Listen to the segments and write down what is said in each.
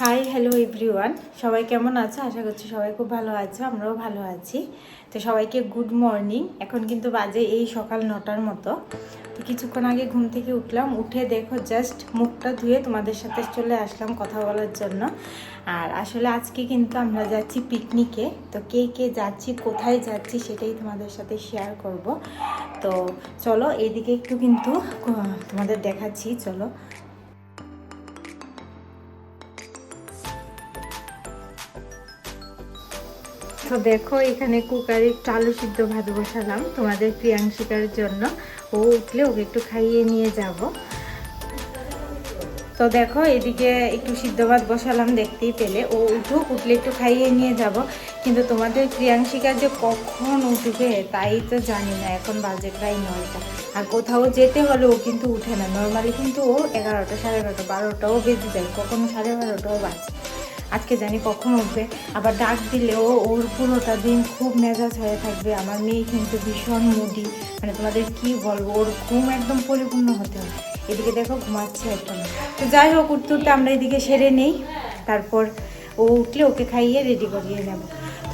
Hi hello everyone সবাই কেমন আছো? আশা করছি সবাই খুব ভালো আছো, আমরাও ভালো আছি। তো সবাইকে গুড মর্নিং এখন কিন্তু বাজে এই সকাল নটার মতো। তো কিছুক্ষণ আগে ঘুম থেকে উঠলাম, উঠে দেখো জাস্ট মুখটা ধুয়ে তোমাদের সাথে চলে আসলাম কথা বলার জন্য। আর আসলে আজকে কিন্তু আমরা যাচ্ছি পিকনিকে তো কে কে যাচ্ছি, কোথায় যাচ্ছি সেটাই তোমাদের সাথে শেয়ার করব। তো চলো এদিকে একটু কিন্তু, তোমাদের দেখাচ্ছি, চলো। তো দেখো, এখানে কুকারে আলু সিদ্ধ ভাত বসালাম তোমাদের প্রিয়াংশিকার জন্য। ও উঠলে ওকে একটু খাইয়ে নিয়ে যাব। তো দেখো, এদিকে একটু সিদ্ধ ভাত বসালাম দেখতেই পেলে। ও উঠুক, উঠলে একটু খাইয়ে নিয়ে যাব। কিন্তু তোমাদের প্রিয়াংশিকা যে কখন উঠবে তাই তো জানি না, এখন বাজে প্রায় নয়টা। আর কোথাও যেতে হলে ও কিন্তু উঠে না। নর্মালি কিন্তু ও এগারোটা, সাড়ে এগারোটা, বারোটাও বেজে যায়, কখনো সাড়ে বারোটাও বাজে। আজকে জানি কখন উঠবে। আবার ডাক দিলেও ওর পুরোটা দিন খুব মেজাজ হয়ে থাকবে। আমার মেয়ে কিন্তু ভীষণ মুডি। মানে তোমাদের কি বলব, ওর ঘুম একদম পরিপূর্ণ হতে হবে। এদিকে দেখো ঘুমাচ্ছে একদম তো যাই হোক, উঠতে উঠতে আমরা এদিকে সেরে নেই। তারপর ও উঠলে ওকে খাইয়ে রেডি করিয়ে নেব।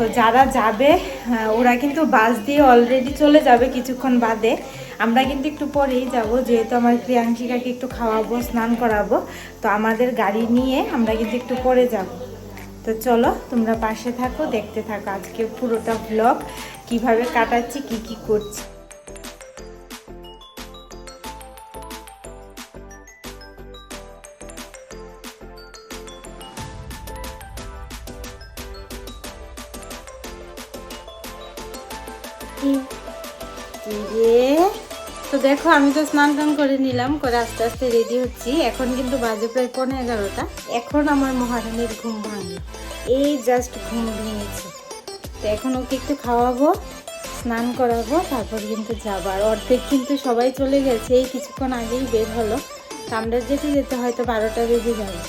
তো যারা যাবে ওরা কিন্তু বাস দিয়ে অলরেডি চলে যাবে কিছুক্ষণ বাদে। আমরা কিন্তু একটু পরেই যাব, যেহেতু আমার প্রিয়াঙ্কিকাকে একটু খাওয়াবো, স্নান করাবো। তো আমাদের গাড়ি নিয়ে আমরা কিন্তু একটু পরে যাব। তো চলো, তোমরা পাশে থাকো, দেখতে থাকো আজকে পুরোটা ব্লগ কীভাবে কাটাচ্ছি, কি কি করছি। তো দেখো, আমি তো স্নান টান করে নিলাম, করে আস্তে আস্তে রেডি হচ্ছি। এখন কিন্তু বাজে প্রায় পনেরো এগারোটা। এখন আমার মহারানীর ঘুম ভাঙে এই জাস্ট ঘুম ভেঙেছে। তো এখন ওকে একটু খাওয়াবো, স্নান করাবো, তারপর কিন্তু যাব। আর অর্ধেক কিন্তু সবাই চলে গেছে, এই কিছুক্ষণ আগেই বের হলো। তো আমরা যেতে যেতে হয়তো বারোটা বেজে যাবে।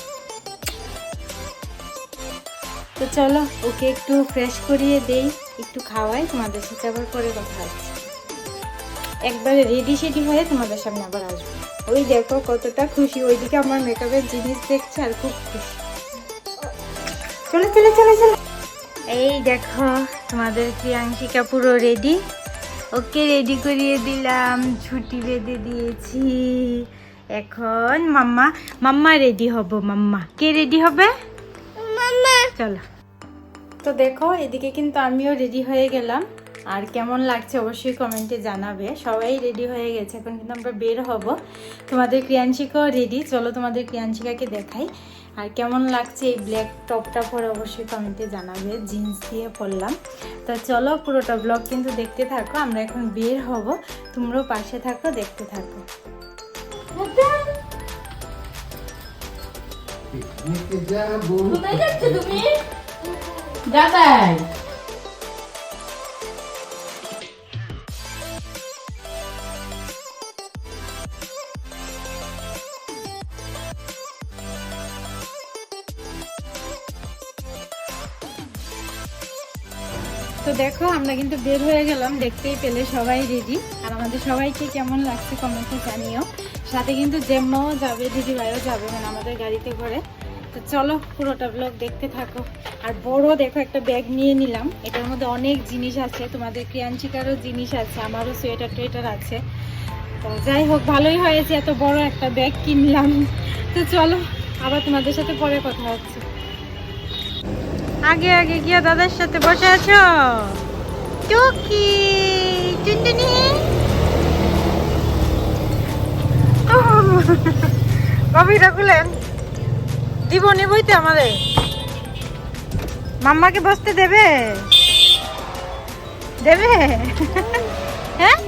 তো চলো, ওকে একটু ফ্রেশ করিয়ে দেই। একটু খাওয়াই তোমাদের সাথে আবার পরে কথা একবারে রেডি সেডি হয়ে তোমাদের সামনে আবার আসব। ওই দেখো কতটা খুশি ওইদিকে আমার মেকআপের জিনিস দেখছে আর খুব খুশি। চলে চলে চলে চলে। এই দেখো তোমাদের প্রিয়াংশিকা পুরো রেডি ওকে রেডি করিয়ে দিলাম ছুটি বেঁধে দিয়েছি। এখন মাম্মা মাম্মা রেডি হব মাম্মা। কে রেডি হবে? মাম্মা। চলো। তো দেখো এদিকে কিন্তু আমিও রেডি হয়ে গেলাম। আর কেমন লাগছে অবশ্যই কমেন্টে জানাবে। সবাই রেডি হয়ে গেছে এখন কিন্তু আমরা বের হব। তোমাদের ক্রিয়াংশিকাও রেডি চলো তোমাদের ক্রিয়াংশিকাকে দেখাই। আর কেমন লাগছে এই ব্ল্যাক টপটা পরে অবশ্যই কমেন্টে জানাবে জিন্স দিয়ে পরলাম। তো চলো পুরোটা ব্লগ কিন্তু দেখতে থাকো আমরা এখন বের হব। তোমরাও পাশে থাকো দেখতে থাকো। কোথায় যাচ্ছ তুমি? ঢাকায় তো দেখো, আমরা কিন্তু বের হয়ে গেলাম, দেখতেই পেলে সবাই রেডি আর আমাদের সবাইকে কেমন লাগছে কমেন্টে জানিও। সাথে কিন্তু জেম্মাও যাবে দিদি ভাইও যাবে মানে আমাদের গাড়িতে করে। চলো পুরোটা ব্লগ দেখতে থাকো। আর বড় দেখো, একটা ব্যাগ নিয়ে নিলাম। এটার মধ্যে অনেক জিনিস আছে। তোমাদের ক্রিয়াঞ্চিকারও জিনিস আছে, আমারও সোয়েটার টোয়েটার আছে। তো যাই হোক, ভালোই হয়েছে, এত বড় একটা ব্যাগ কিনলাম। তো চলো, আবার তোমাদের সাথে পরে কথা হচ্ছে। আগে আগে গিয়া দাদার সাথে বসে আছো? টুকি, টুনটুনি। খুলেন। দিব নিবই তো আমাদের। মাম্মাকে বসতে দেবে? দেবে? হ্যাঁ?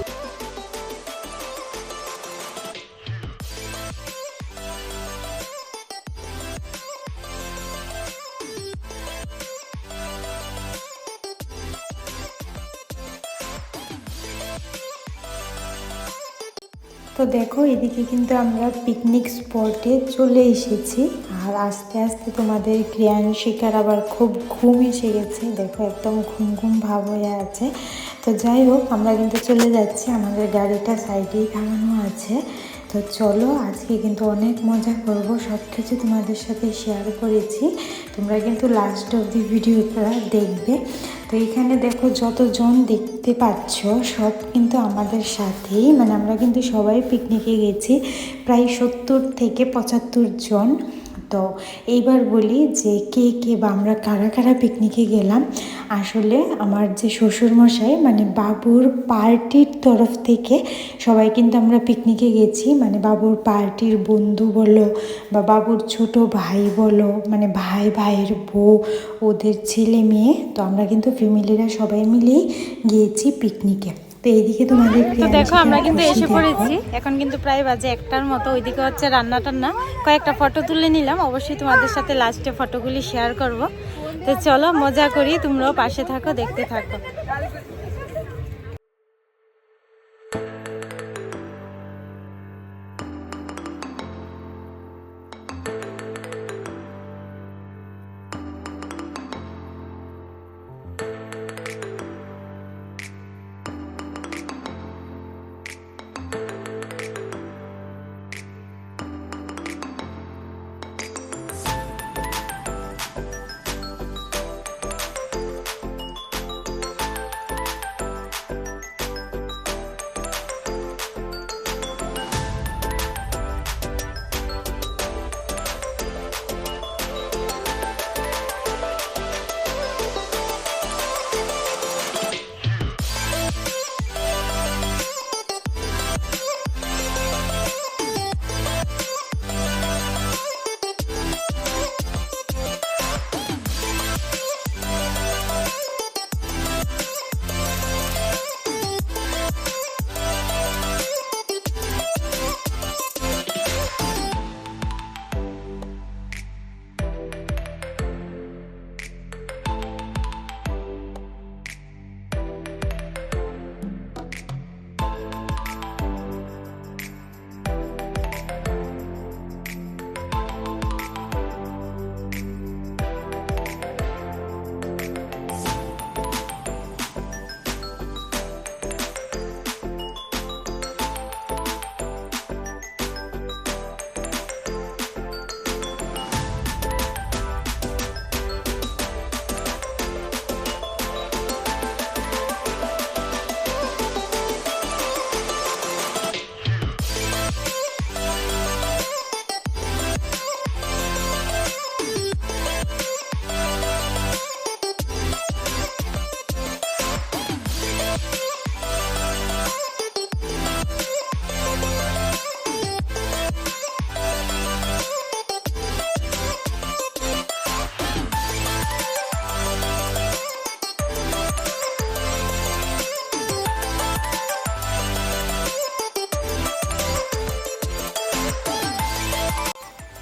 তো দেখো, এদিকে কিন্তু আমরা পিকনিক স্পটে চলে এসেছি। আর আস্তে আস্তে তোমাদের ক্রিয়ান শিকার আবার খুব ঘুম এসে গেছে। দেখো, একদম ঘুম ঘুম ভাব হয়ে আছে। তো যাই হোক, আমরা কিন্তু চলে যাচ্ছি। আমাদের গাড়িটা সাইডেই থামানো আছে। তো চলো, আজকে কিন্তু অনেক মজা করব। সব কিছু তোমাদের সাথে শেয়ার করেছি। তোমরা কিন্তু লাস্ট অব দি ভিডিওটা দেখবে। তো এখানে দেখো, যতজন দেখতে পাচ্ছ, সব কিন্তু আমাদের সাথেই। মানে আমরা কিন্তু সবাই পিকনিকে গেছি। প্রায় সত্তর থেকে পঁচাত্তর জন। তো এইবার বলি যে কে কে বা আমরা কারা কারা পিকনিকে গেলাম, আসলে আমার যে শ্বশুরমশাই মানে বাবুর পার্টির তরফ থেকে সবাই কিন্তু আমরা পিকনিকে গেছি। মানে বাবুর পার্টির বন্ধু বলো বা বাবুর ছোট ভাই বলো মানে ভাই ভাইয়ের বউ, ওদের ছেলে মেয়ে, তো আমরা কিন্তু ফ্যামিলিরা সবাই মিলেই গিয়েছি পিকনিকে তো এইদিকে তোমাদের তো দেখো আমরা কিন্তু এসে পড়েছি। এখন কিন্তু প্রায় বাজে একটার মতো। ওইদিকে হচ্ছে রান্না টান্না। কয়েকটা ফটো তুলে নিলাম। অবশ্যই তোমাদের সাথে লাস্টে ফটোগুলি শেয়ার করব। তো চলো মজা করি। তোমরাও পাশে থাকো দেখতে থাকো।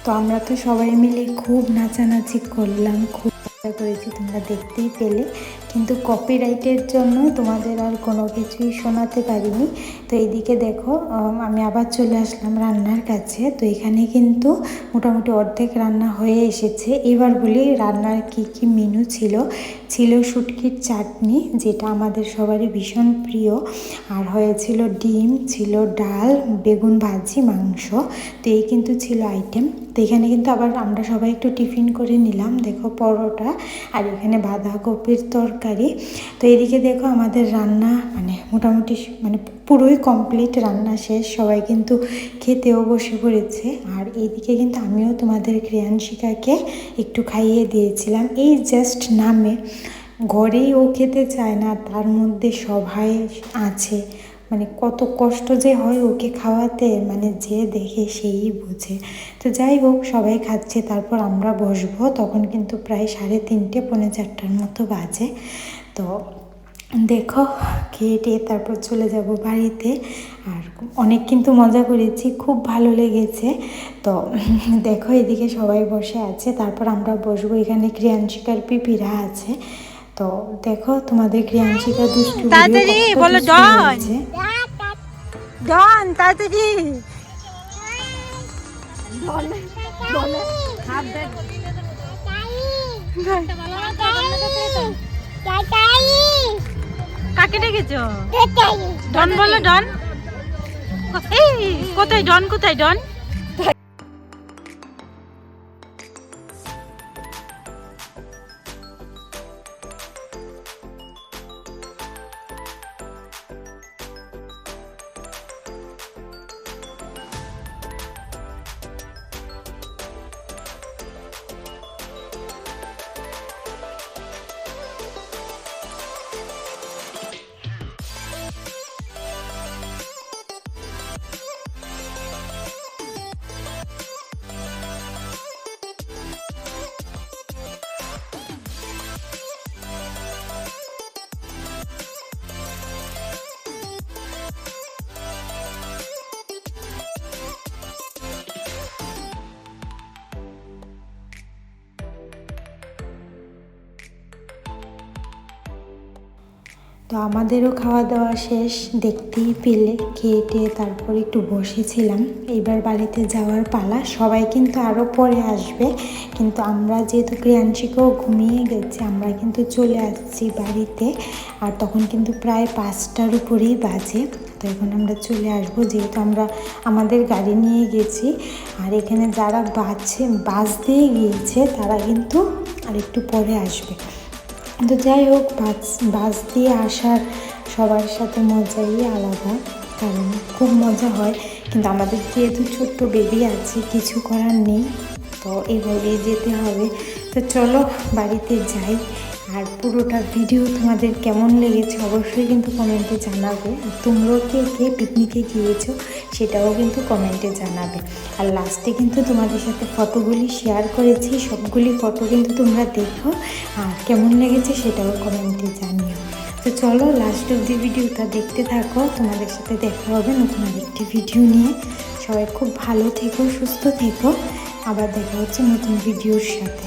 তো আমরা তো সবাই মিলে খুব নাচানাচি করলাম খুব মজা করেছি তোমরা দেখতেই পেলে। কিন্তু কপিরাইটের জন্য তোমাদের আর কোনো কিছুই শোনাতে পারিনি। তো এইদিকে দেখো, আমি আবার চলে আসলাম রান্নার কাছে। তো এখানে কিন্তু মোটামুটি অর্ধেক রান্না হয়ে এসেছে। এবার বলি রান্নার কি কি মেনু ছিল। ছিল শুটকির চাটনি, যেটা আমাদের সবারই ভীষণ প্রিয়। আর হয়েছিল ডিম, ছিল ডাল, বেগুন ভাজি, মাংস। তো এই কিন্তু ছিল আইটেম তো এখানে কিন্তু আবার আমরা সবাই একটু টিফিন করে নিলাম। দেখো পরোটা, আর এখানে বাঁধাকপির তরকারি তো এদিকে দেখো আমাদের রান্না মানে মোটামুটি মানে পুরোই কমপ্লিট রান্না শেষ। সবাই কিন্তু খেতেও বসে পড়েছে। আর এইদিকে কিন্তু আমিও তোমাদের ক্রিয়াংশিকাকে একটু খাইয়ে দিয়েছিলাম। এই জাস্ট নামে। ঘরেই ও খেতে চায় না, তার মধ্যে সবাই আছে। মানে কত কষ্ট যে হয় ওকে খাওয়াতে মানে যে দেখে সেই বুঝে। তো যাই হোক, সবাই খাচ্ছে, তারপর আমরা বসবো। তখন কিন্তু প্রায় সাড়ে তিনটে, পৌনে চারটার মতো বাজে। তো দেখো খেয়ে টেয়ে তারপর চলে যাব বাড়িতে। আর অনেক কিন্তু মজা করেছি, খুব ভালো লেগেছে। তো দেখো, এদিকে সবাই বসে আছে। তারপর আমরা বসবো, এখানে ক্রিয়াংশিকার পিপিরা আছে। তো দেখো তোমাদের ক্রিয়াংশিকা দুষ্টু তাড়াতাড়ি বলো, ডন। ডন তাড়াতাড়ি। কাকে ডেকেছো। ডন বলো ডন। এই কোথায়? ডন কোথায়? ডন? তো আমাদেরও খাওয়া দাওয়া শেষ, দেখতেই পেলে খেয়ে টেয়ে তারপর একটু বসেছিলাম। এইবার বাড়িতে যাওয়ার পালা, সবাই কিন্তু আরও পরে আসবে। কিন্তু আমরা যেহেতু ক্রিয়াংশিকেও ঘুমিয়ে গেছি, আমরা কিন্তু চলে আসছি বাড়িতে। আর তখন কিন্তু প্রায় পাঁচটার উপরেই বাজে। তো এখন আমরা চলে আসব, যেহেতু আমরা আমাদের গাড়ি নিয়ে গেছি। আর এখানে যারা বাসে বাস দিয়ে গিয়েছে, তারা কিন্তু আর একটু পরে আসবে। তো যাই হোক, বাস বাস দিয়ে আসার সবার সাথে মজাই আলাদা, কারণ খুব মজা হয়। কিন্তু আমাদের যেহেতু ছোট্ট বেবি আছে, কিছু করার নেই, তো এইভাবেই যেতে হবে। তো চলো, বাড়িতে যাই। আর পুরোটা ভিডিও তোমাদের কেমন লেগেছে অবশ্যই কিন্তু কমেন্টে জানাবে। তোমরাও কে কে পিকনিকে গিয়েছো সেটাও কিন্তু কমেন্টে জানাবে। আর লাস্টে কিন্তু তোমাদের সাথে ফটোগুলি শেয়ার করেছি, সবগুলি ফটো কিন্তু তোমরা দেখো। আর কেমন লেগেছে সেটাও কমেন্টে জানিও। তো চলো লাস্ট অব্দি ভিডিওটা দেখতে থাকো। তোমাদের সাথে দেখা হবে নতুন আরেকটি ভিডিও নিয়ে। সবাই খুব ভালো থেকো, সুস্থ থেকো। আবার দেখা হচ্ছে নতুন ভিডিওর সাথে।